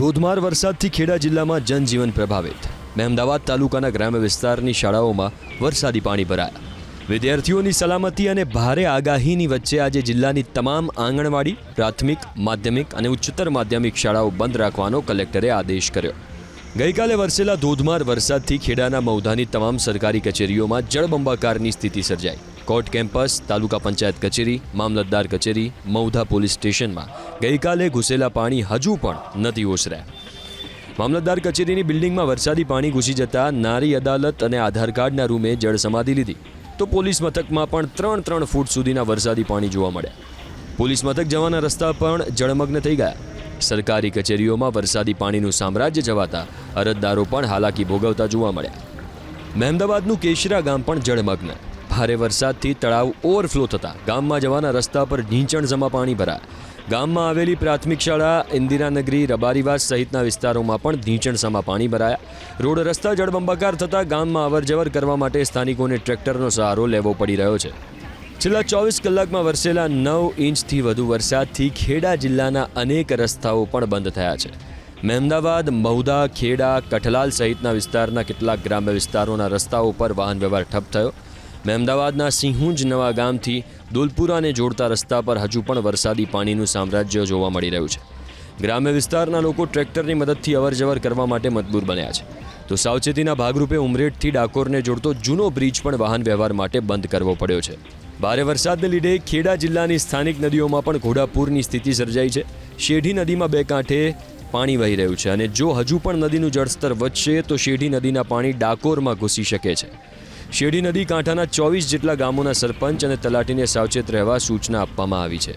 ધોધમાર વરસાદથી ખેડા જિલ્લામાં જનજીવન પ્રભાવિત. મહેમદાવાદ તાલુકાના ગ્રામ્ય વિસ્તારની શાળાઓમાં વરસાદી પાણી ભરાયા. વિદ્યાર્થીઓની સલામતી અને ભારે આગાહીની વચ્ચે આજે જિલ્લાની તમામ આંગણવાડી, પ્રાથમિક, માધ્યમિક અને ઉચ્ચતર માધ્યમિક શાળાઓ બંધ રાખવાનો કલેક્ટરે આદેશ કર્યો. ગઈકાલે વરસેલા ધોધમાર વરસાદથી ખેડાના મૌધાની તમામ સરકારી કચેરીઓમાં જળબંબાકારની સ્થિતિ સર્જાઈ. કોર્ટ કેમ્પસ, તાલુકા પંચાયત કચેરી, મામલતદાર કચેરી મૌધા પોલીસ સ્ટેશનમાં ગઈકાલે ઘૂસેલા પાણી હજુ પણ નથી ઓસર્યા. મામલતદાર કચેરીની બિલ્ડિંગમાં વરસાદી પાણી ઘૂસી જતા નારી અદાલત અને આધાર કાર્ડના રૂમે જળ સમાધિ લીધી. તો પોલીસ મથકમાં પણ ત્રણ ત્રણ ફૂટ સુધીના વરસાદી પાણી જોવા મળ્યા. પોલીસ મથક જવાના રસ્તા પણ જળમગ્ન થઈ ગયા. સરકારી કચેરીઓમાં વરસાદી પાણીનું સામ્રાજ્ય જવાતા અરજદારો પણ હાલાકી ભોગવતા જોવા મળ્યા. મહેમદાવાદનું કેશરા ગામ પણ જળમગ્ન. ભારે વરસાદથી તળાવ ઓવરફ્લો થતાં ગામમાં જવાના રસ્તા પર ઢીંચણ જમા પાણી ભરાયા. ગામમાં આવેલી પ્રાથમિક શાળા, ઇન્દિરાનગરી, રબારીવાસ સહિતના વિસ્તારોમાં પણ ઢીંચણ સમા પાણી ભરાયા. રોડ, રસ્તા જળબંબાકાર થતાં ગામમાં અવરજવર કરવા માટે સ્થાનિકોને ટ્રેક્ટરનો સહારો લેવો પડી રહ્યો છે. છેલ્લા ચોવીસ કલાકમાં વરસેલા નવ ઇંચથી વધુ વરસાદથી ખેડા જિલ્લાના અનેક રસ્તાઓ પણ બંધ થયા છે. મહેમદાવાદ, મહુદા, ખેડા, કઠલાલ સહિતના વિસ્તારના કેટલાક ગ્રામ્ય વિસ્તારોના રસ્તાઓ પર વાહન વ્યવહાર ઠપ થયો. મહેમદાવાદના સિંહુંજ નવા ગામથી દુલપુરાને જોડતા રસ્તા પર હજુ પણ વરસાદી પાણીનું સામ્રાજ્ય જોવા મળી રહ્યું છે. ગ્રામ્ય વિસ્તારના લોકો ટ્રેક્ટરની મદદથી અવરજવર કરવા માટે મજબૂર બન્યા છે. તો સાવચેતીના ભાગરૂપે ઉમરેઠથી ડાકોરને જોડતો જૂનો બ્રિજ પણ વાહન વ્યવહાર માટે બંધ કરવો પડ્યો છે. ભારે વરસાદને લીધે ખેડા જિલ્લાની સ્થાનિક નદીઓમાં પણ ઘોડાપૂરની સ્થિતિ સર્જાઈ છે. શેઢી નદીમાં બે કાંઠે પાણી વહી રહ્યું છે અને જો હજુ પણ નદીનું જળસ્તર વધશે તો શેઢી નદીના પાણી ડાકોરમાં ઘૂસી શકે છે. શેઢી નદી કાંઠાના ચોવીસ જેટલા ગામોના સરપંચ અને તલાટીને સાવચેત રહેવા સૂચના આપવામાં આવી છે.